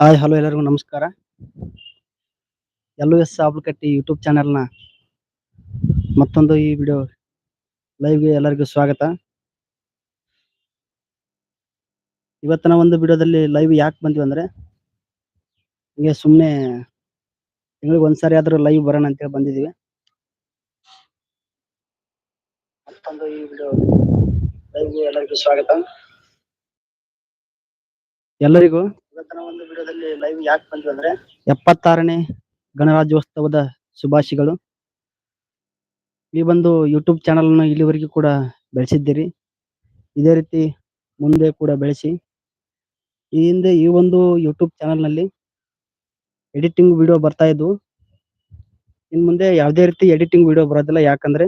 Hi, hello ಎಲ್ಲರಿಗೂ ನಮಸ್ಕಾರ. ಎಲ್ಲೂ ಎಸ್ ಸಾಬ್ಲಕಟ್ಟಿ ಯೂಟ್ಯೂಬ್ ಚಾನೆಲ್ನ ಮತ್ತೊಂದು ಈ ವಿಡಿಯೋ ಲೈವ್ಗೆ ಎಲ್ಲರಿಗೂ ಸ್ವಾಗತ. ಇವತ್ತಿನ ಒಂದು ವಿಡಿಯೋದಲ್ಲಿ ಲೈವ್ ಯಾಕೆ ಬಂದ್ವಿ ಅಂದರೆ, ಹಿಂಗೆ ಸುಮ್ಮನೆ ತಿಂಗಳಿಗೆ ಒಂದ್ಸಾರಿ ಆದರೂ ಲೈವ್ ಬರೋಣ ಅಂತೇಳಿ ಬಂದಿದ್ದೀವಿ ಮತ್ತೊಂದು ಈ ವಿಡಿಯೋ ಲೈವ್ಗೆ ಎಲ್ಲರಿಗೂ ಸ್ವಾಗತ. ಎಲ್ಲರಿಗೂ ಇವತ್ತಿನ ಒಂದು ವಿಡಿಯೋದಲ್ಲಿ ಲೈವ್ ಯಾಕೆ ಅಂದ್ರೆ ಎಪ್ಪತ್ತಾರನೇ ಗಣರಾಜ್ಯೋತ್ಸವದ ಶುಭಾಶಯಗಳು. ಈ ಒಂದು ಯೂಟ್ಯೂಬ್ ಚಾನಲ್ ಅನ್ನು ಇಲ್ಲಿವರೆಗೂ ಕೂಡ ಬೆಳೆಸಿದ್ದೀರಿ. ಇದೇ ರೀತಿ ಮುಂದೆ ಕೂಡ ಬೆಳೆಸಿ. ಈ ಹಿಂದೆ ಈ ಒಂದು ಯೂಟ್ಯೂಬ್ ಚಾನಲ್ನಲ್ಲಿ ಎಡಿಟಿಂಗ್ ವಿಡಿಯೋ ಬರ್ತಾ ಇದ್ವು. ಇನ್ ಮುಂದೆ ಯಾವುದೇ ರೀತಿ ಎಡಿಟಿಂಗ್ ವಿಡಿಯೋ ಬರೋದಿಲ್ಲ. ಯಾಕಂದ್ರೆ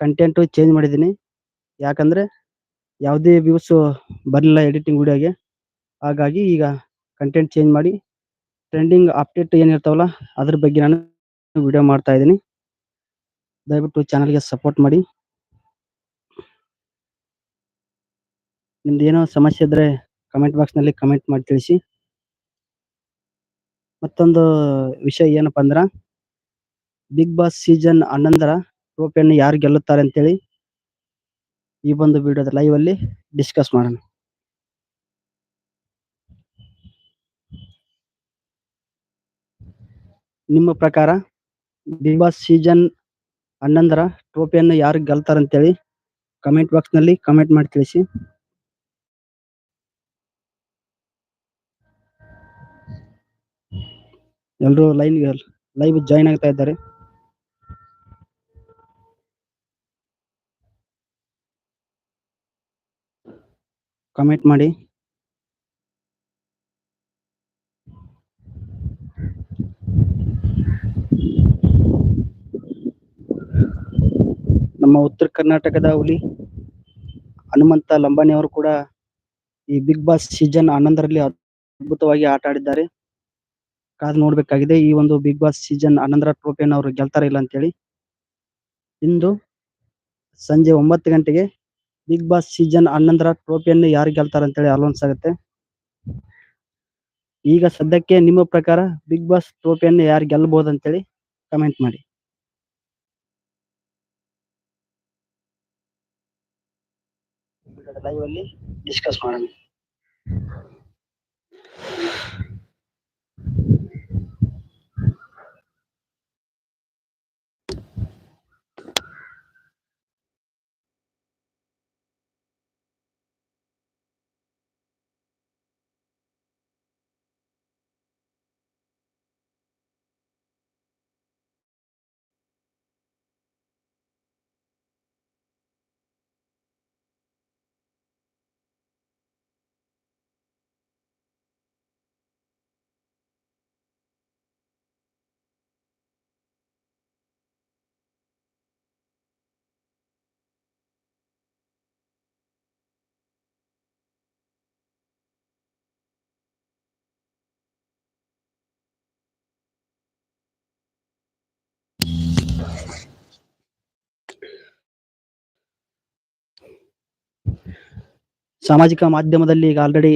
ಕಂಟೆಂಟ್ ಚೇಂಜ್ ಮಾಡಿದ್ದೀನಿ. ಯಾಕಂದ್ರೆ ಯಾವುದೇ ವ್ಯೂಸ್ ಬರಲಿಲ್ಲ ಎಡಿಟಿಂಗ್ ವಿಡಿಯೋಗೆ ಹಾಗಾಗಿ ಈಗ ಕಂಟೆಂಟ್ ಚೇಂಜ್ ಮಾಡಿ ಟ್ರೆಂಡಿಂಗ್ ಅಪ್ಡೇಟ್ ಏನಿರ್ತಾವಲ್ಲ ಅದ್ರ ಬಗ್ಗೆ ನಾನು ವಿಡಿಯೋ ಮಾಡ್ತಾ ಇದ್ದೀನಿ. ದಯವಿಟ್ಟು ಚಾನಲ್ಗೆ ಸಪೋರ್ಟ್ ಮಾಡಿ. ನಿಮ್ದು ಏನೋ ಸಮಸ್ಯೆ ಇದ್ರೆ ಕಮೆಂಟ್ ಬಾಕ್ಸ್ನಲ್ಲಿ ಕಮೆಂಟ್ ಮಾಡಿ ತಿಳಿಸಿ. ಮತ್ತೊಂದು ವಿಷಯ ಏನಪ್ಪ ಅಂದ್ರ ಬಿಗ್ ಬಾಸ್ ಸೀಸನ್ ಹನ್ನೊಂದರ ಟ್ರೋಫಿಯನ್ನು ಯಾರು ಗೆಲ್ಲುತ್ತಾರೆ ಅಂತೇಳಿ ಈ ಒಂದು ವಿಡಿಯೋದ ಅಲ್ಲಿ ಡಿಸ್ಕಸ್ ಮಾಡೋಣ. ನಿಮ್ಮ ಪ್ರಕಾರ ಬಿಗ್ ಬಾಸ್ ಸೀಸನ್ ಹನ್ನೊಂದರ ಟ್ರೋಫಿಯನ್ನು ಯಾರು ಗೆಲ್ತಾರೆ ಅಂತೇಳಿ ಕಮೆಂಟ್ ಬಾಕ್ಸ್ನಲ್ಲಿ ಕಮೆಂಟ್ ಮಾಡಿ ತಿಳಿಸಿ. ಎಲ್ಲರೂ ಲೈನ್ ಲೈವ್ ಜಾಯಿನ್ ಆಗ್ತಾ ಇದ್ದಾರೆ. ಕಮೆಂಟ್ ಮಾಡಿ. ನಮ್ಮ ಉತ್ತರ ಕರ್ನಾಟಕದ ಹುಲಿ ಹನುಮಂತ ಲಂಬಾಣಿ ಅವರು ಕೂಡ ಈ ಬಿಗ್ ಬಾಸ್ ಸೀಸನ್ ಹನ್ನೊಂದರಲ್ಲಿ ಅದ್ಭುತವಾಗಿ ಆಟ ಆಡಿದ್ದಾರೆ. ಕಾದು ನೋಡ್ಬೇಕಾಗಿದೆ, ಈ ಒಂದು ಬಿಗ್ ಬಾಸ್ ಸೀಸನ್ ಹನ್ನೊಂದರ ಟ್ರೋಫಿಯನ್ನು ಅವರು ಗೆಲ್ತಾರ ಇಲ್ಲ ಅಂತೇಳಿ. ಇಂದು ಸಂಜೆ ಒಂಬತ್ತು ಗಂಟೆಗೆ ಬಿಗ್ ಬಾಸ್ ಸೀಸನ್ ಹನ್ನೊಂದರ ಟ್ರೋಫಿಯನ್ನು ಯಾರು ಗೆಲ್ತಾರ ಅಂತೇಳಿ ಅಲೌನ್ಸ್ ಆಗುತ್ತೆ. ಈಗ ಸದ್ಯಕ್ಕೆ ನಿಮ್ಮ ಪ್ರಕಾರ ಬಿಗ್ ಬಾಸ್ ಟ್ರೋಫಿಯನ್ನು ಯಾರು ಗೆಲ್ಲಬಹುದು ಅಂತೇಳಿ ಕಮೆಂಟ್ ಮಾಡಿ. ಲೈವ್ ಅಲ್ಲಿ ಡಿಸ್ಕಸ್ ಮಾಡೋಣ ಸಾಮಾಜಿಕ ಮಾಧ್ಯಮದಲ್ಲಿ ಈಗ ಆಲ್ರೆಡಿ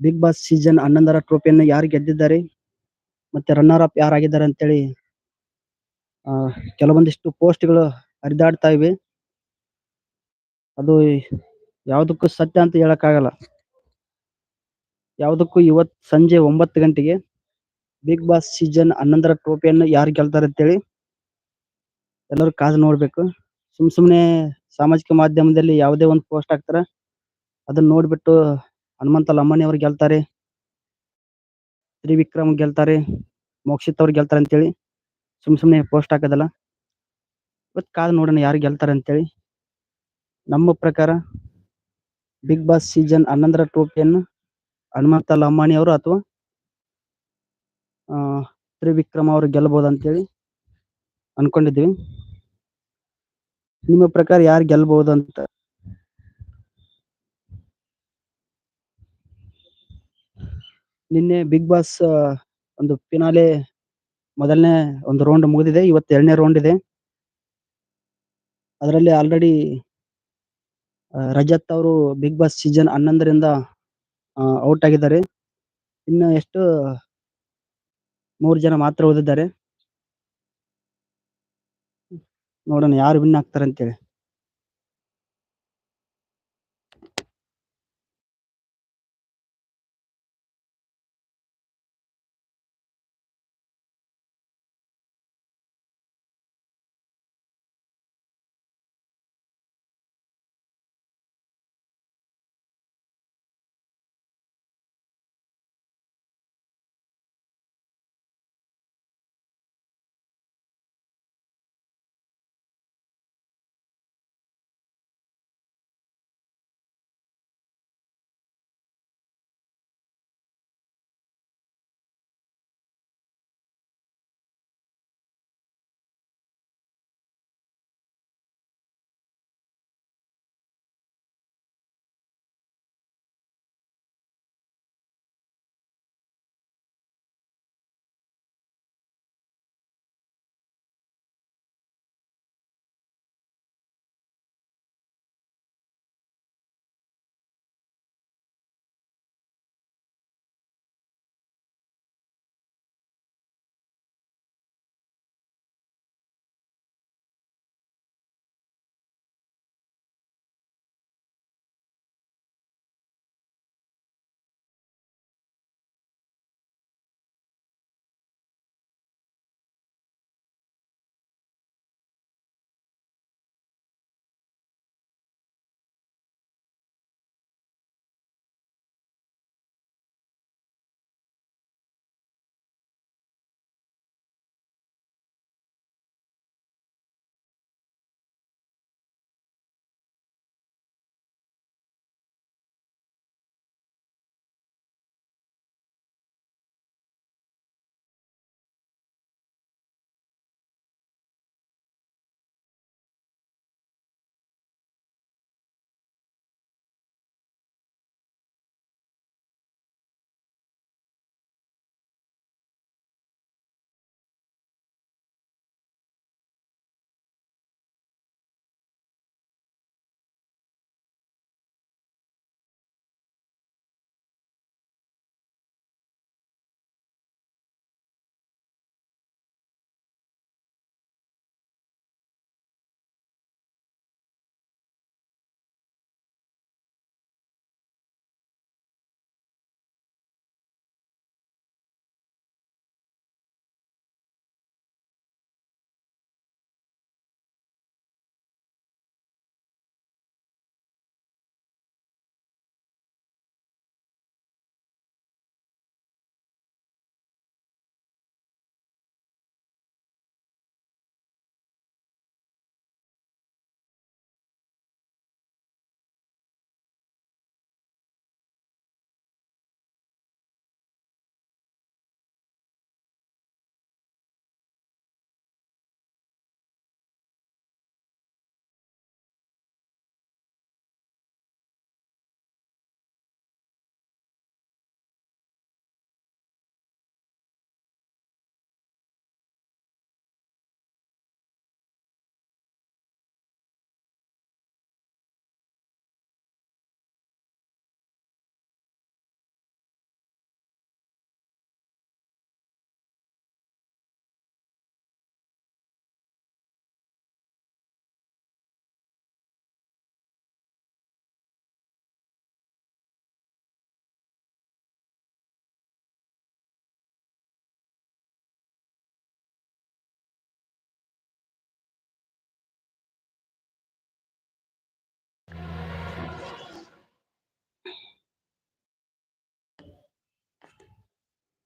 ಬಿಗ್ ಬಾಸ್ ಸೀಸನ್ ಹನ್ನೊಂದರ ಟ್ರೋಫಿಯನ್ನು ಯಾರು ಗೆದ್ದಿದ್ದಾರೆ? ಮತ್ತೆ ರನ್ನರ್ ಅಪ್ ಯಾರಾಗಿದ್ದಾರೆ ಅಂತೇಳಿ ಕೆಲವೊಂದಿಷ್ಟು ಪೋಸ್ಟ್ಗಳು ಹರಿದಾಡ್ತಾ ಇವೆ. ಅದು ಯಾವುದಕ್ಕೂ ಸತ್ಯ ಅಂತ ಹೇಳಕ್ಕಾಗಲ್ಲ. ಯಾವುದಕ್ಕೂ ಇವತ್ ಸಂಜೆ ಒಂಬತ್ತು ಗಂಟೆಗೆ ಬಿಗ್ ಬಾಸ್ ಸೀಸನ್ ಹನ್ನೊಂದರ ಟ್ರೋಫಿಯನ್ನು ಯಾರು ಗೆಲ್ತಾರೆ ಅಂತೇಳಿ ಎಲ್ಲರೂ ಕಾದು ನೋಡ್ಬೇಕು. ಸುಮ್ ಸುಮ್ಮನೆ ಸಾಮಾಜಿಕ ಮಾಧ್ಯಮದಲ್ಲಿ ಯಾವುದೇ ಒಂದು ಪೋಸ್ಟ್ ಹಾಕ್ತಾರ ಅದನ್ನ ನೋಡ್ಬಿಟ್ಟು ಹನುಮಂತ ಲಮ್ಮಣಿ ಅವ್ರು ಗೆಲ್ತಾರೆ. ತ್ರಿವಿಕ್ರಮ್ ಗೆಲ್ತಾರೆ. ಮೋಕ್ಷಿತ್ ಅವ್ರು ಗೆಲ್ತಾರೆ ಅಂತೇಳಿ ಸುಮ್ ಸುಮ್ನೆ ಪೋಸ್ಟ್ ಹಾಕೋದಲ್ಲ. ಇವತ್ತು ಕಾದು ನೋಡೋಣ ಯಾರು ಗೆಲ್ತಾರೆ ಅಂತೇಳಿ. ನಮ್ಮ ಪ್ರಕಾರ ಬಿಗ್ ಬಾಸ್ ಸೀಸನ್ ಹನ್ನೊಂದರ ಟ್ರೋಫಿಯನ್ನು ಹನುಮಂತ ಲಮ್ಮಾಣಿ ಅವರು ಅಥವಾ ತ್ರಿವಿಕ್ರಮ್ ಅವರು ಗೆಲ್ಬಹುದು ಅಂತೇಳಿ ಅನ್ಕೊಂಡಿದ್ವಿ ನಿಮ್ಮ ಪ್ರಕಾರ ಯಾರು ಗೆಲ್ಬಹುದು ಅಂತ? ನಿನ್ನೆ ಬಿಗ್ ಬಾಸ್ ಒಂದು ಫಿನಾಲೆ ಮೊದಲನೇ ಒಂದು ರೌಂಡ್ ಮುಗಿದಿದೆ. ಇವತ್ತು ಎರಡನೇ ರೌಂಡ್ ಇದೆ. ಅದರಲ್ಲಿ ಆಲ್ರೆಡಿ ರಜತ್ ಅವರು ಬಿಗ್ ಬಾಸ್ ಸೀಸನ್ ಹನ್ನೊಂದರಿಂದ ಔಟ್ ಆಗಿದ್ದಾರೆ. ಇನ್ನು ಎಷ್ಟು, ಮೂರು ಜನ ಮಾತ್ರ ಓದಿದ್ದಾರೆ. ನೋಡೋಣ ಯಾರು ವಿನ್ ಆಗ್ತಾರೆ ಅಂತೇಳಿ.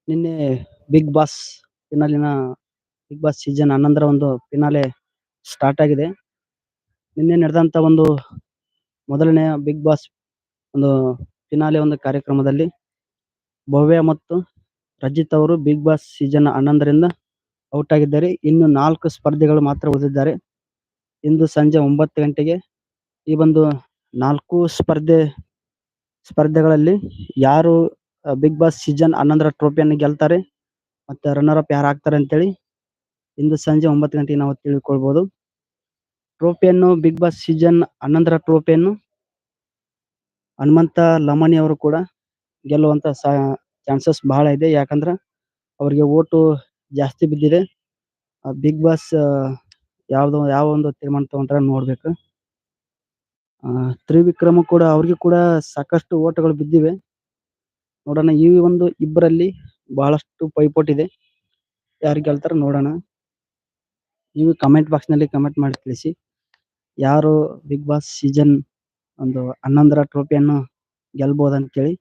ನಿನ್ನೆ ಬಿಗ್ ಬಾಸ್ ಫಿನಾಲಿನ ಬಿಗ್ ಬಾಸ್ ಸೀಸನ್ ಹನ್ನೊಂದರ ಒಂದು ಫಿನಾಲೆ ಸ್ಟಾರ್ಟ್ ಆಗಿದೆ. ನಿನ್ನೆ ನಡೆದಂತ ಒಂದು ಮೊದಲನೆಯ ಬಿಗ್ ಬಾಸ್ ಒಂದು ಫಿನಾಲೆ ಒಂದು ಕಾರ್ಯಕ್ರಮದಲ್ಲಿ ಭವ್ಯ ಮತ್ತು ರಜಿತ್ ಅವರು ಬಿಗ್ ಬಾಸ್ ಸೀಸನ್ ಹನ್ನೊಂದರಿಂದ ಔಟ್ ಆಗಿದ್ದಾರೆ. ಇನ್ನು ನಾಲ್ಕು ಸ್ಪರ್ಧಿಗಳು ಮಾತ್ರ ಉಳಿದಿದ್ದಾರೆ. ಇಂದು ಸಂಜೆ ಒಂಬತ್ತು ಗಂಟೆಗೆ ಈ ಒಂದು ನಾಲ್ಕು ಸ್ಪರ್ಧೆ, ಸ್ಪರ್ಧೆಗಳಲ್ಲಿ ಯಾರು ಬಿಗ್ ಬಾಸ್ ಸೀಸನ್ ಹನ್ನೊಂದರ ಟ್ರೋಫಿಯನ್ನು ಗೆಲ್ತಾರೆ. ಮತ್ತೆ ರನ್ನರ್ ಅಪ್ ಯಾರು ಆಗ್ತಾರೆ ಅಂತೇಳಿ ಇಂದು ಸಂಜೆ ಒಂಬತ್ತು ಗಂಟೆಗೆ ನಾವು ತಿಳ್ಕೊಳ್ಬಹುದು ಟ್ರೋಫಿಯನ್ನು ಬಿಗ್ ಬಾಸ್ ಸೀಸನ್ ಹನ್ನೊಂದರ ಟ್ರೋಫಿಯನ್ನು ಹನುಮಂತ ಲಮಾಣಿ ಅವರು ಕೂಡ ಗೆಲ್ಲುವಂತ ಚಾನ್ಸಸ್ ಬಹಳ ಇದೆ. ಯಾಕಂದ್ರೆ ಅವರಿಗೆ ಓಟು ಜಾಸ್ತಿ ಬಿದ್ದಿದೆ. ಬಿಗ್ ಬಾಸ್ ಯಾವ್ದೋ, ಯಾವ ಒಂದು ತೀರ್ಮಾನ ತಗೊಂಡ್ರೆ ನೋಡ್ಬೇಕು. ತ್ರಿವಿಕ್ರಮ ಕೂಡ ಅವ್ರಿಗೆ ಕೂಡ ಸಾಕಷ್ಟು ಓಟುಗಳು ಬಿದ್ದಿವೆ. ನೋಡೋಣ, ಈ ಒಂದು ಇಬ್ಬರಲ್ಲಿ ಬಹಳಷ್ಟು ಪೈಪೋಟಿ ಇದೆ. ಯಾರು ಗೆಲ್ತಾರ ನೋಡೋಣ. ನೀವು ಕಮೆಂಟ್ ಬಾಕ್ಸ್ನಲ್ಲಿ ಕಮೆಂಟ್ ಮಾಡಿ ತಿಳಿಸಿ. ಯಾರು ಬಿಗ್ ಬಾಸ್ ಸೀಸನ್ ಒಂದು ಹನ್ನೊಂದರ ಟ್ರೋಫಿಯನ್ನು ಗೆಲ್ಬಹುದು ಅಂತೇಳಿ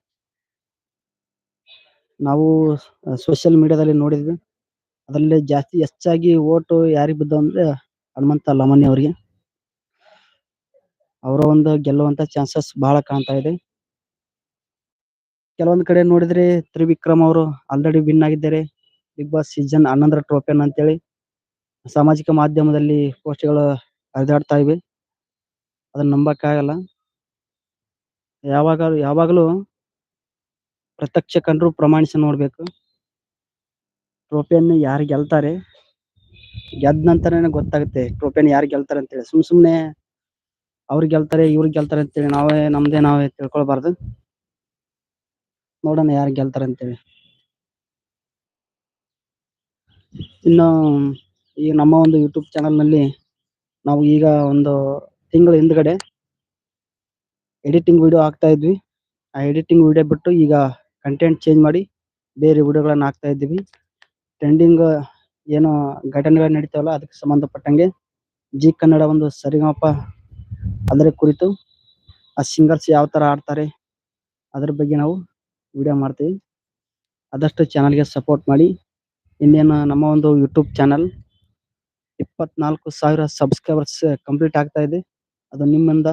ನಾವು ಸೋಷಿಯಲ್ ಮೀಡಿಯಾದಲ್ಲಿ ನೋಡಿದ್ವಿ. ಅದರಲ್ಲಿ ಜಾಸ್ತಿ ಹೆಚ್ಚಾಗಿ ಓಟು ಯಾರಿಗೆ ಬಿದ್ದು ಅಂದ್ರೆ ಹನುಮಂತ ಲಮಾನಿ ಅವರಿಗೆ. ಅವರ ಒಂದು ಗೆಲ್ಲುವಂತ ಚಾನ್ಸಸ್ ಬಹಳ ಕಾಣ್ತಾ ಇದೆ. ಕೆಲವೊಂದ್ ಕಡೆ ನೋಡಿದ್ರೆ ತ್ರಿವಿಕ್ರಮ್ ಅವರು ಆಲ್ರೆಡಿ ವಿನ್ ಆಗಿದ್ದಾರೆ. ಬಿಗ್ ಬಾಸ್ ಸೀಸನ್ ಹನ್ನೊಂದರ ಅಂತ ಹೇಳಿ ಸಾಮಾಜಿಕ ಮಾಧ್ಯಮದಲ್ಲಿ ಪೋಸ್ಟ್ಗಳು ಹರಿದಾಡ್ತಾ ಇವೆ. ಅದನ್ನ ನಂಬಕ್ಕಾಗಲ್ಲ ಯಾವಾಗ ಯಾವಾಗಲೂ ಪ್ರತ್ಯಕ್ಷ ಕಂಡ್ರು ಪ್ರಮಾಣಿಸಿ ನೋಡ್ಬೇಕು. ಟ್ರೋಫಿಯನ್ನು ಯಾರು ಗೆಲ್ತಾರೆ? ಗೆದ್ದ ನಂತರನೇ ಗೊತ್ತಾಗುತ್ತೆ ಟ್ರೋಫಿಯನ್ನು ಯಾರು ಗೆಲ್ತಾರೆ ಅಂತೇಳಿ. ಸುಮ್ ಸುಮ್ನೆ ಅವ್ರು ಗೆಲ್ತಾರೆ, ಇವ್ರು ಗೆಲ್ತಾರೆ ಅಂತೇಳಿ ನಾವೇ ನಮ್ದೇ ನಾವೇ ತಿಳ್ಕೊಳ್ಬಾರ್ದು. ನೋಡೋಣ ಯಾರು ಗೆಲ್ತಾರೆ ಅಂತೇಳಿ. ಇನ್ನು ಈ ನಮ್ಮ ಒಂದು ಯೂಟ್ಯೂಬ್ ಚಾನಲ್ನಲ್ಲಿ ನಾವು ಈಗ ಒಂದು ತಿಂಗಳ ಹಿಂದ್ಗಡೆ ಎಡಿಟಿಂಗ್ ವಿಡಿಯೋ ಹಾಕ್ತಾ ಇದ್ವಿ. ಆ ಎಡಿಟಿಂಗ್ ವಿಡಿಯೋ ಬಿಟ್ಟು ಈಗ ಕಂಟೆಂಟ್ ಚೇಂಜ್ ಮಾಡಿ ಬೇರೆ ವಿಡಿಯೋಗಳನ್ನ ಹಾಕ್ತಾ ಇದ್ದೀವಿ. ಟ್ರೆಂಡಿಂಗ್ ಏನು ಘಟನೆಗಳು ನಡೀತಾವಲ್ಲ ಅದಕ್ಕೆ ಸಂಬಂಧಪಟ್ಟಂಗೆ ಜಿ ಕನ್ನಡ ಒಂದು ಸರಿಗಮಪ ಅದರ ಕುರಿತು ಆ ಸಿಂಗರ್ಸ್ ಯಾವ ತರ ಆಡ್ತಾರೆ ಅದ್ರ ಬಗ್ಗೆ ನಾವು ವಿಡಿಯೋ ಮಾಡ್ತೀವಿ. ಆದಷ್ಟು ಚಾನಲ್ಗೆ ಸಪೋರ್ಟ್ ಮಾಡಿ. ಇನ್ನೇನು ನಮ್ಮ ಒಂದು ಯೂಟ್ಯೂಬ್ ಚಾನಲ್ ಇಪ್ಪತ್ನಾಲ್ಕು ಸಾವಿರ ಸಬ್ಸ್ಕ್ರೈಬರ್ಸ್ ಕಂಪ್ಲೀಟ್ ಆಗ್ತಾ ಇದೆ. ಅದು ನಿಮ್ಮಿಂದ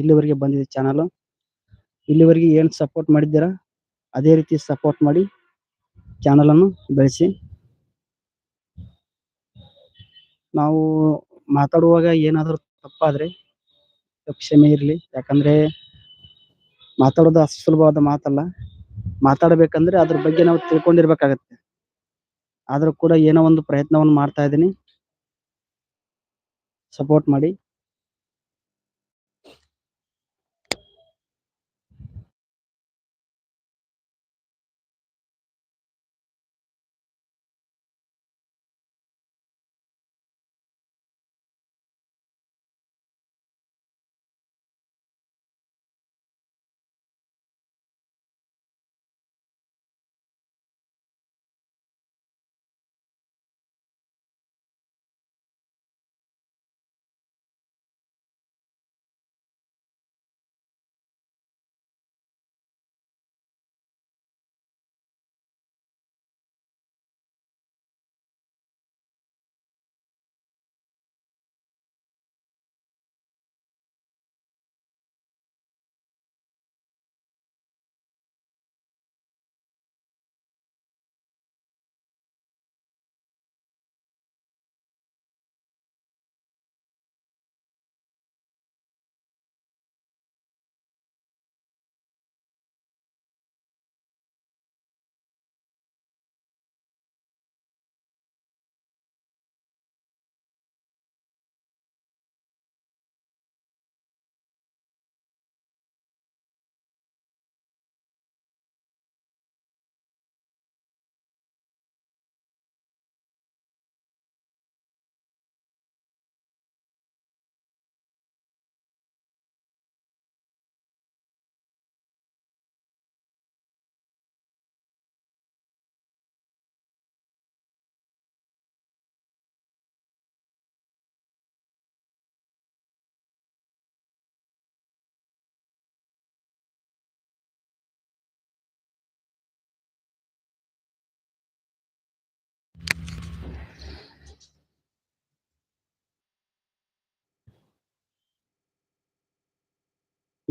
ಇಲ್ಲಿವರೆಗೆ ಬಂದಿದೆ ಚಾನಲ್ ಇಲ್ಲಿವರೆಗೆ ಏನ್ ಸಪೋರ್ಟ್ ಮಾಡಿದ್ದೀರಾ, ಅದೇ ರೀತಿ ಸಪೋರ್ಟ್ ಮಾಡಿ ಚಾನಲ್ ಅನ್ನು ಬೆಳೆಸಿ. ನಾವು ಮಾತಾಡುವಾಗ ಏನಾದರೂ ತಪ್ಪಾದ್ರೆ ಕ್ಷಮೆ ಇರಲಿ. ಯಾಕಂದ್ರೆ ಮಾತಾಡೋದು ಅಸುಲಭವಾದ ಸುಲಭವಾದ ಮಾತಲ್ಲ. ಮಾತಾಡಬೇಕಂದ್ರೆ ಅದ್ರ ಬಗ್ಗೆ ನಾವು ತಿಳ್ಕೊಂಡಿರ್ಬೇಕಾಗತ್ತೆ. ಆದ್ರೂ ಕೂಡ ಏನೋ ಒಂದು ಪ್ರಯತ್ನವನ್ನು ಮಾಡ್ತಾ ಇದ್ದೀನಿ. ಸಪೋರ್ಟ್ ಮಾಡಿ.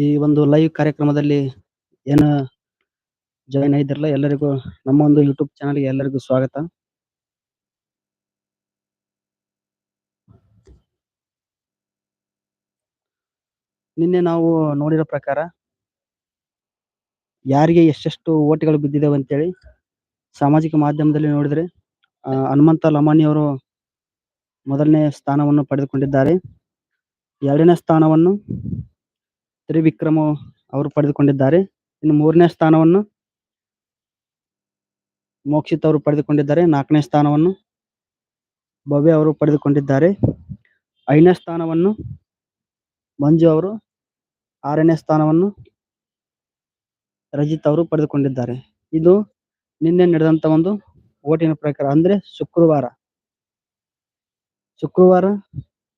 ಈ ಒಂದು ಲೈವ್ ಕಾರ್ಯಕ್ರಮದಲ್ಲಿ ಏನು ಜಾಯಿನ್ ಆಗಿದ್ರಲ್ಲ ಎಲ್ಲರಿಗೂ ನಮ್ಮ ಒಂದು ಯೂಟ್ಯೂಬ್ ಚಾನಲ್ಗೆ ಎಲ್ಲರಿಗೂ ಸ್ವಾಗತ. ನಿನ್ನೆ ನಾವು ನೋಡಿರೋ ಪ್ರಕಾರ ಯಾರಿಗೆ ಎಷ್ಟೆಷ್ಟು ಓಟ್ಗಳು ಅಂತ ಅಂತೇಳಿ ಸಾಮಾಜಿಕ ಮಾಧ್ಯಮದಲ್ಲಿ ನೋಡಿದ್ರೆ ಹನುಮಂತ ಲಮಾಣಿ ಅವರು ಮೊದಲನೇ ಸ್ಥಾನವನ್ನು ಪಡೆದುಕೊಂಡಿದ್ದಾರೆ. ಎರಡನೇ ಸ್ಥಾನವನ್ನು ತ್ರಿವಿಕ್ರಮ ಅವರು ಪಡೆದುಕೊಂಡಿದ್ದಾರೆ. ಇನ್ನು ಮೂರನೇ ಸ್ಥಾನವನ್ನು ಮೋಕ್ಷಿತ್ ಅವರು ಪಡೆದುಕೊಂಡಿದ್ದಾರೆ. ನಾಲ್ಕನೇ ಸ್ಥಾನವನ್ನು ಭವ್ಯ ಅವರು ಪಡೆದುಕೊಂಡಿದ್ದಾರೆ. ಐದನೇ ಸ್ಥಾನವನ್ನು ಮಂಜು ಅವರು, ಆರನೇ ಸ್ಥಾನವನ್ನು ರಜಿತ್ ಅವರು ಪಡೆದುಕೊಂಡಿದ್ದಾರೆ. ಇದು ನಿನ್ನೆ ನಡೆದಂತ ಒಂದು ಓಟಿನ ಪ್ರಕಾರ ಅಂದ್ರೆ ಶುಕ್ರವಾರ. ಶುಕ್ರವಾರ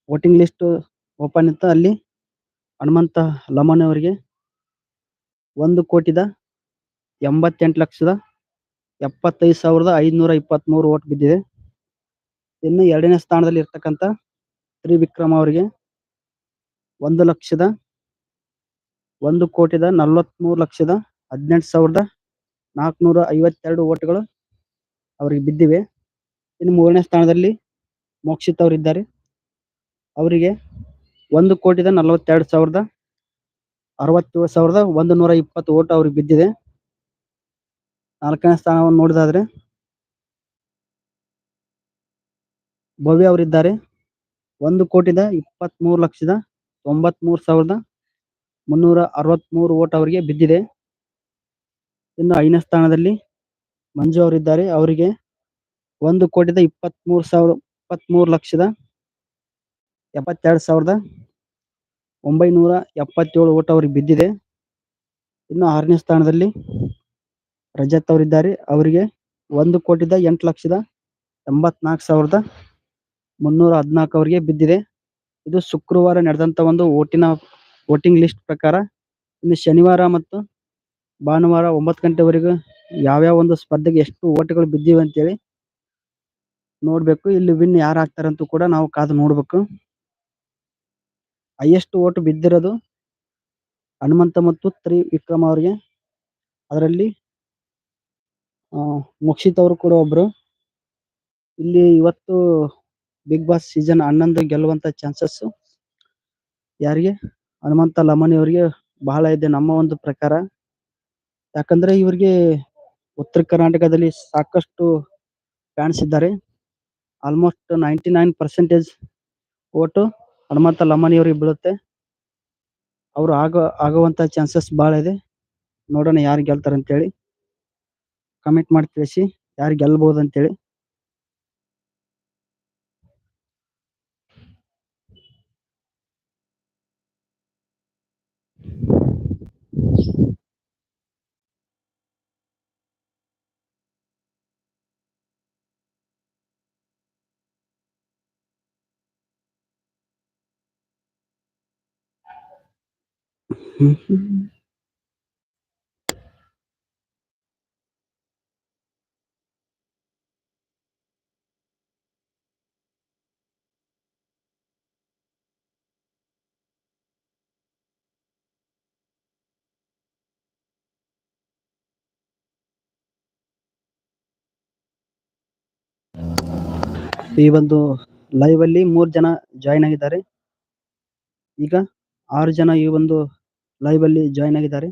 ವೋಟಿಂಗ್ ಲಿಸ್ಟ್ ಓಪನ್ ಇತ್ತು. ಅಲ್ಲಿ ಹನುಮಂತ ಲಮನ್ ಅವರಿಗೆ ಒಂದು ಕೋಟಿದ ಎಂಬತ್ತೆಂಟು ಲಕ್ಷದ ಎಪ್ಪತ್ತೈದು ಸಾವಿರದ ಐದುನೂರ ಇಪ್ಪತ್ತ್ಮೂರು ಓಟ್ ಬಿದ್ದಿದೆ. ಇನ್ನು ಎರಡನೇ ಸ್ಥಾನದಲ್ಲಿ ಇರ್ತಕ್ಕಂಥ ತ್ರಿವಿಕ್ರಮ್ ಅವರಿಗೆ ಒಂದು ಲಕ್ಷದ ಒಂದು ಕೋಟಿದ ನಲವತ್ತ್ಮೂರು ಲಕ್ಷದ ಹದಿನೆಂಟು ಸಾವಿರದ ನಾಲ್ಕುನೂರ ಐವತ್ತೆರಡು ಓಟ್ಗಳು ಅವರಿಗೆ ಬಿದ್ದಿವೆ. ಇನ್ನು ಮೂರನೇ ಸ್ಥಾನದಲ್ಲಿ ಮೋಕ್ಷಿತ್ ಅವರಿದ್ದಾರೆ. ಅವರಿಗೆ ಒಂದು ಕೋಟಿದ ನಲವತ್ತೆರಡು ಸಾವಿರದ ಅರವತ್ತೇಳು ಸಾವಿರದ ಒಂದು ನೂರ ಇಪ್ಪತ್ತು ಓಟ್ ಅವ್ರಿಗೆ ಬಿದ್ದಿದೆ. ನಾಲ್ಕನೇ ಸ್ಥಾನವನ್ನು ನೋಡಿದಾದ್ರೆ ಭವ್ಯ ಅವರಿದ್ದಾರೆ. ಒಂದು ಕೋಟಿದ ಇಪ್ಪತ್ಮೂರು ಲಕ್ಷದ ತೊಂಬತ್ಮೂರು ಸಾವಿರದ ಮುನ್ನೂರ ಅರವತ್ಮೂರು ಓಟ್ ಅವರಿಗೆ ಬಿದ್ದಿದೆ. ಇನ್ನು ಐದನೇ ಸ್ಥಾನದಲ್ಲಿ ಮಂಜು ಅವರಿದ್ದಾರೆ. ಅವರಿಗೆ ಒಂದು ಕೋಟಿದ ಇಪ್ಪತ್ಮೂರು ಸಾವಿರ, ಇಪ್ಪತ್ಮೂರು ಲಕ್ಷದ ಎಪ್ಪತ್ತೆರಡು ಸಾವಿರದ ಒಂಬೈನೂರ ಎಪ್ಪತ್ತೇಳು ಓಟ್ ಅವ್ರಿಗೆ ಬಿದ್ದಿದೆ. ಇನ್ನು ಆರನೇ ಸ್ಥಾನದಲ್ಲಿ ರಜತ್ ಅವರಿದ್ದಾರೆ. ಅವರಿಗೆ ಒಂದು ಕೋಟಿದ ಎಂಟು ಲಕ್ಷದ ಎಂಬತ್ನಾಲ್ಕು ಸಾವಿರದ ಮುನ್ನೂರ ಹದಿನಾಲ್ಕು ಅವರಿಗೆ ಬಿದ್ದಿದೆ. ಇದು ಶುಕ್ರವಾರ ನಡೆದಂತ ಒಂದು ಓಟಿನ ವೋಟಿಂಗ್ ಲಿಸ್ಟ್ ಪ್ರಕಾರ ಇನ್ನು ಶನಿವಾರ ಮತ್ತು ಭಾನುವಾರ ಒಂಬತ್ತು ಗಂಟೆವರೆಗೂ ಯಾವ್ಯಾವ ಒಂದು ಸ್ಪರ್ಧೆಗೆ ಎಷ್ಟು ಓಟ್ಗಳು ಬಿದ್ದಿವೆ ಅಂತೇಳಿ ನೋಡ್ಬೇಕು. ಇಲ್ಲಿ ವಿನ್ ಯಾರು ಆಗ್ತಾರಂತೂ ಕೂಡ ನಾವು ಕಾದು ನೋಡ್ಬೇಕು. ಹೈಯೆಸ್ಟ್ ವೋಟ್ ಬಿದ್ದಿರೋದು ಹನುಮಂತ ಮತ್ತು ತ್ರಿವಿಕ್ರಮ ಅವರಿಗೆ. ಅದರಲ್ಲಿ ಮುಕ್ಷಿತ್ ಅವರು ಕೂಡ ಒಬ್ರು. ಇಲ್ಲಿ ಇವತ್ತು ಬಿಗ್ ಬಾಸ್ ಸೀಸನ್ ಹನ್ನೊಂದು ಗೆಲ್ಲುವಂತ ಚಾನ್ಸಸ್ ಯಾರಿಗೆ? ಹನುಮಂತ ಲಮನಿ ಅವರಿಗೆ ಬಹಳ ಇದೆ ನಮ್ಮ ಒಂದು ಪ್ರಕಾರ. ಯಾಕಂದ್ರೆ ಇವರಿಗೆ ಉತ್ತರ ಕರ್ನಾಟಕದಲ್ಲಿ ಸಾಕಷ್ಟು ಫ್ಯಾನ್ಸ್ ಇದ್ದಾರೆ. Almost ninety nine percentage vote Hanumantha Lamani ಅವರಿಗೆ ಬೀಳುತ್ತೆ. ಅವರು ಆಗೋ, ಆಗುವಂತ ಚಾನ್ಸಸ್ ಬಹಳ ಇದೆ. ನೋಡೋಣ ಯಾರು ಗೆಲ್ತಾರೆ ಅಂತೇಳಿ ಕಮೆಂಟ್ ಮಾಡಿ ತಿಳಿಸಿ ಯಾರು ಅಂತ ಅಂತೇಳಿ ಈ ಒಂದು ಲೈವ್ ಅಲ್ಲಿ ಮೂರ್ ಜನ ಜಾಯಿನ್ ಆಗಿದ್ದಾರೆ. ಈಗ ಆರು ಜನ ಈ ಒಂದು ಲೈವ್ ಅಲ್ಲಿ ಜಾಯಿನ್ ಆಗಿದ್ದಾರೆ.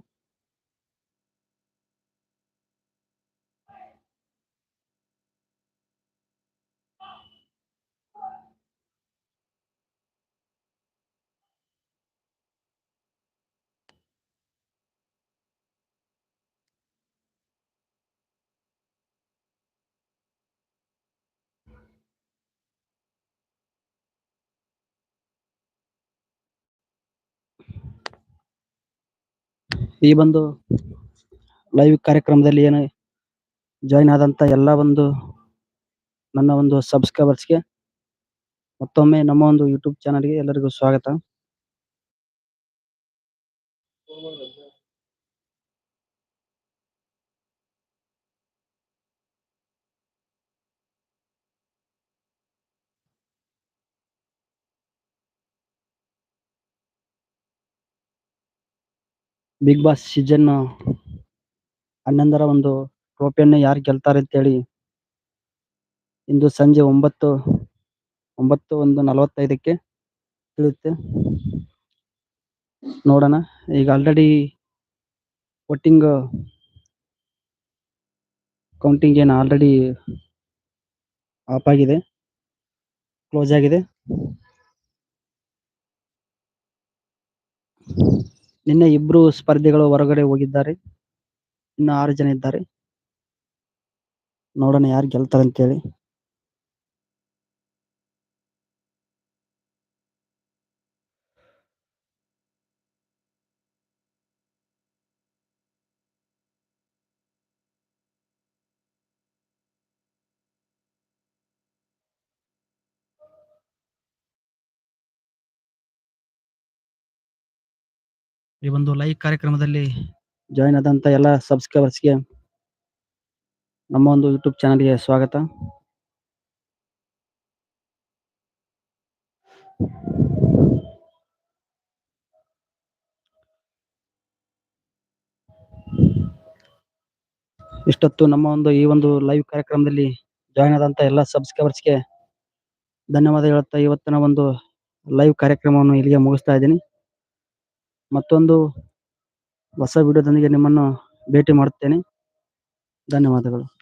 ಈ ಒಂದು ಲೈವ್ ಕಾರ್ಯಕ್ರಮದಲ್ಲಿ ಏನು ಜಾಯಿನ್ ಆದಂತ ಎಲ್ಲ ಒಂದು ನನ್ನ ಒಂದು ಸಬ್ಸ್ಕ್ರೈಬರ್ಸ್ಗೆ ಮತ್ತೊಮ್ಮೆ ನಮ್ಮ ಒಂದು ಯೂಟ್ಯೂಬ್ ಚಾನಲ್ಗೆ ಎಲ್ಲರಿಗೂ ಸ್ವಾಗತ. ಬಿಗ್ ಬಾಸ್ ಸೀಸನ್ ಹನ್ನೊಂದರ ಒಂದು ಟ್ರೋಫಿಯನ್ನು ಯಾರು ಗೆಲ್ತಾರೆ ಅಂತೇಳಿ ಇಂದು ಸಂಜೆ ಒಂಬತ್ತು ಒಂಬತ್ತು ಒಂದು ನಲವತ್ತೈದಕ್ಕೆ ತಿಳಿಯುತ್ತೆ. ನೋಡೋಣ. ಈಗ ಆಲ್ರೆಡಿ ವೋಟಿಂಗ್ ಕೌಂಟಿಂಗ್ ಏನು ಆಲ್ರೆಡಿ ಆಫ್ ಆಗಿದೆ. ಕ್ಲೋಸ್ ಆಗಿದೆ. ನಿನ್ನೆ ಇಬ್ರು ಸ್ಪರ್ಧಿಗಳು ಹೊರಗಡೆ ಹೋಗಿದ್ದಾರೆ. ಇನ್ನು ಆರು ಜನ ಇದ್ದಾರೆ. ನೋಡೋಣ ಯಾರು ಗೆಲ್ತಾರೆ ಈ ಒಂದು ಲೈವ್ ಕಾರ್ಯಕ್ರಮದಲ್ಲಿ ಜಾಯಿನ್ ಆದಂತ ಎಲ್ಲ ಸಬ್ಸ್ಕ್ರೈಬರ್ಸ್ಗೆ ನಮ್ಮ ಒಂದು ಯೂಟ್ಯೂಬ್ ಚಾನಲ್ಗೆ ಸ್ವಾಗತ. ಇಷ್ಟೊತ್ತು ನಮ್ಮ ಒಂದು ಈ ಒಂದು ಲೈವ್ ಕಾರ್ಯಕ್ರಮದಲ್ಲಿ ಜಾಯಿನ್ ಆದಂತ ಎಲ್ಲ ಸಬ್ಸ್ಕ್ರೈಬರ್ಸ್ಗೆ ಧನ್ಯವಾದ ಹೇಳುತ್ತಾ ಇವತ್ತಿನ ಒಂದು ಲೈವ್ ಕಾರ್ಯಕ್ರಮವನ್ನು ಇಲ್ಲಿಗೆ ಮುಗಿಸ್ತಾ ಇದ್ದೀನಿ. ಮತ್ತೊಂದು ಹೊಸ ವಿಡಿಯೋದೊಂದಿಗೆ ನಿಮ್ಮನ್ನು ಭೇಟಿ ಮಾಡುತ್ತೇನೆ. ಧನ್ಯವಾದಗಳು.